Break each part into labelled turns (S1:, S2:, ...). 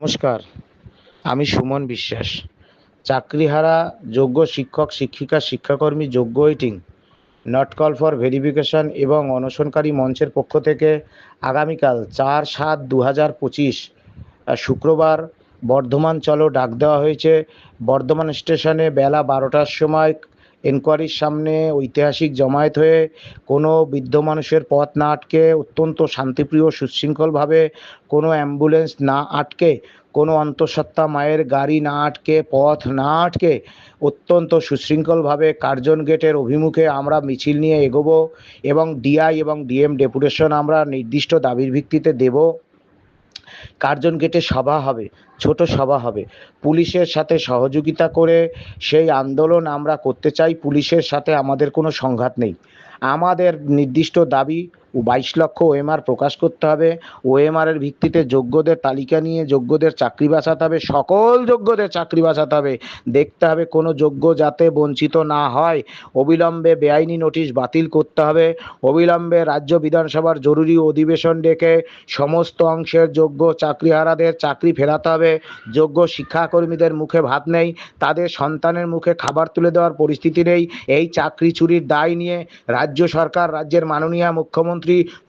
S1: নমস্কার, আমি সুমন বিশ্বাস। চাকরিহারা যোগ্য শিক্ষক, শিক্ষিকা, শিক্ষাকর্মী, যোগ্য waiting not call for verification এবং অনশনকারী মঞ্চের পক্ষ থেকে আগামীকাল চার সাত দু হাজার পঁচিশ শুক্রবার বর্ধমান চলো ডাক দেওয়া হয়েছে। বর্ধমান স্টেশনে বেলা বারোটার সময় এনকোয়ারির সামনে ঐতিহাসিক জমায়েত হয়ে কোনো বৃদ্ধ মানুষের পথ না আটকে অত্যন্ত শান্তিপ্রিয় সুশৃঙ্খলভাবে কোনো অ্যাম্বুলেন্স না আটকে, কোনো অন্তঃসত্ত্বা মায়ের গাড়ি না আটকে, পথ না আটকে অত্যন্ত সুশৃঙ্খলভাবে কার্জন গেটের অভিমুখে আমরা মিছিল নিয়ে এগোবো এবং ডিআই এবং ডিএম ডেপুটেশন আমরা নির্দিষ্ট দাবির ভিত্তিতে দেব। কার্জন গেটে সভা হবে, ছোট সভা হবে। পুলিশের সাথে সহযোগিতা করে সেই আন্দোলন আমরা করতে চাই। পুলিশের সাথে আমাদের কোনো সংঘাত নেই। আমাদের নির্দিষ্ট দাবি বাইশ লক্ষ ওএমআর প্রকাশ করতে হবে। ওএমআর এর ভিত্তিতে যোগ্যদের তালিকা নিয়ে যোগ্যদের চাকরি বাঁচাতে হবে। সকল যোগ্যদের চাকরি বাঁচাতে হবে। দেখতে হবে কোনো যোগ্য যাতে বঞ্চিত না হয়। অবিলম্বে বেআইনি নোটিশ বাতিল করতে হবে। অবিলম্বে রাজ্য বিধানসভার জরুরি অধিবেশন ডেকে সমস্ত অংশের যোগ্য চাকরিহারাদের চাকরি ফেরাতে হবে। যোগ্য শিক্ষাকর্মীদের মুখে ভাত নেই। তাদের সন্তানের মুখে খাবার তুলে দেওয়ার পরিস্থিতি নেই। এই চাকরি চুরির দায় নিয়ে রাজ্য সরকার, রাজ্যের মাননীয় মুখ্যমন্ত্রী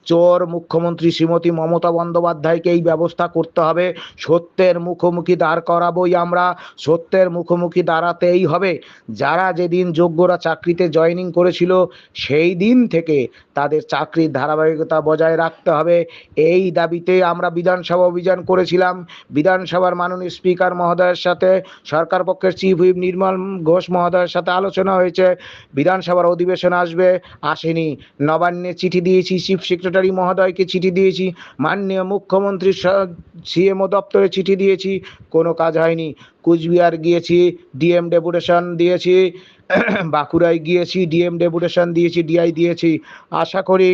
S1: চোর মুখ্যমন্ত্রী শ্রীমতী মমতা বন্দ্যোপাধ্যায়কে এই ব্যবস্থা করতে হবে। সত্যের মুখোমুখি দাঁড় করাবই আমরা, সত্যের মুখোমুখি দাঁড়াতেই হবে। যারা যেদিন যোগ্যরা চাকরিতে জয়েনিং করেছিল, সেই দিন থেকে তাদের চাকরির ধারাবাহিকতা বজায় রাখতে হবে। এই দাবিতে আমরা বিধানসভা অভিযান করেছিলাম। বিধানসভার মাননীয় স্পিকার মহোদয়ের সাথে, সরকার পক্ষের চিফ হুইপ নির্মল ঘোষ মহোদয়ের সাথে আলোচনা হয়েছে। বিধানসভার অধিবেশন আসবে, আসেনি। নবান্নে চিঠি দিয়েছি চিফ সেক্রেটারি মহোদয়কে চিঠি দিয়েছি, মাননীয় মুখ্যমন্ত্রী সিএমও দপ্তরে চিঠি দিয়েছি, কোনো কাজ হয়নি। কুচবিহার গিয়েছি ডিএম ডেপুটেশন দিয়েছি, বাঁকুড়ায় গিয়েছি ডিএম ডেপুটেশন দিয়েছি ডিআই দিয়েছি। আশা করি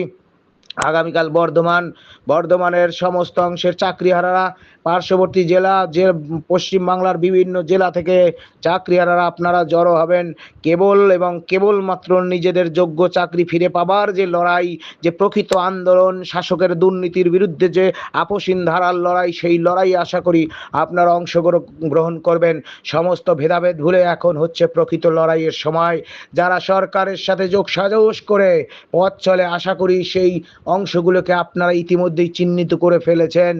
S1: আগামীকাল বর্ধমান, বর্ধমানের সমস্ত অংশের চাকরিহারারা পার্শ্ববর্তী জেলা, যে পশ্চিমবাংলার বিভিন্ন জেলা থেকে চাকরিহারারা আপনারা জড়ো হবেন। কেবল এবং কেবলমাত্র নিজেদের যোগ্য চাকরি ফিরে পাবার যে লড়াই, যে প্রকৃত আন্দোলন, শাসকের দুর্নীতির বিরুদ্ধে যে আপসীন ধারার লড়াই, সেই লড়াই আশা করি আপনারা অংশগ্রহণ করবেন। সমস্ত ভেদাভেদ ভুলে এখন হচ্ছে প্রকৃত লড়াইয়ের সময়। যারা সরকারের সাথে যোগ সাজস করে পথ চলে, আশা করি সেই অংশগুলোকে আপনারা ইতিমধ্যেই চিহ্নিত করে ফেলেছেন।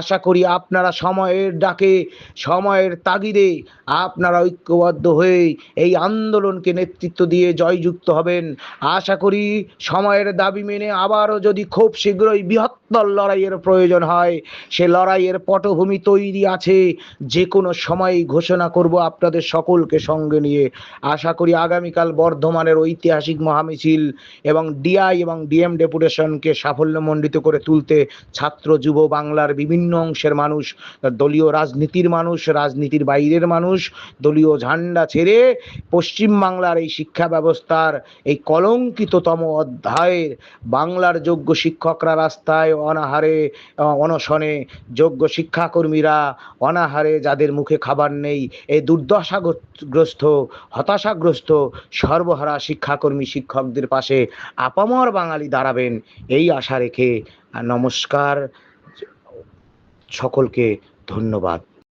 S1: আশা করি আপনারা সময়ের ডাকে, সময়ের তাগিদে আপনারা ঐক্যবদ্ধ হয়ে এই আন্দোলনকে নেতৃত্ব দিয়ে জয়যুক্ত হবেন। আশা করি সময়ের দাবি মেনে আবারও যদি খুব শীঘ্রই বৃহত্তর লড়াইয়ের প্রয়োজন হয়, সে লড়াইয়ের পটভূমি তৈরি আছে। যে কোনো সময় ঘোষণা করব আপনাদের সকলকে সঙ্গে নিয়ে। আশা করি আগামীকাল বর্ধমানের ঐতিহাসিক মহামিছিল এবং ডিআই এবং ডিএম ডেপুটেশনকে সাফল্যমণ্ডিত করে তুলতে ছাত্র যুব বাংলার বিভিন্ন অংশের মানুষ, দলীয় রাজনীতির মানুষ, রাজনীতির বাইরের মানুষ, দলীয় ঝান্ডা ছেড়ে পশ্চিমবাংলার এই শিক্ষা ব্যবস্থার এই কলঙ্কিততম অধ্যায়ের বাংলার যোগ্য শিক্ষকরা রাস্তায় অনাহারে, অনশনে যোগ্য শিক্ষাকর্মীরা অনাহারে যাদের মুখে খাবার নেই এই দুর্দশাগ্রস্ত, হতাশাগ্রস্ত সর্বহারা শিক্ষাকর্মী শিক্ষকদের পাশে আপামর বাঙালি দাঁড়াবেন, এই আশা রেখে নমস্কার। সকলকে ধন্যবাদ।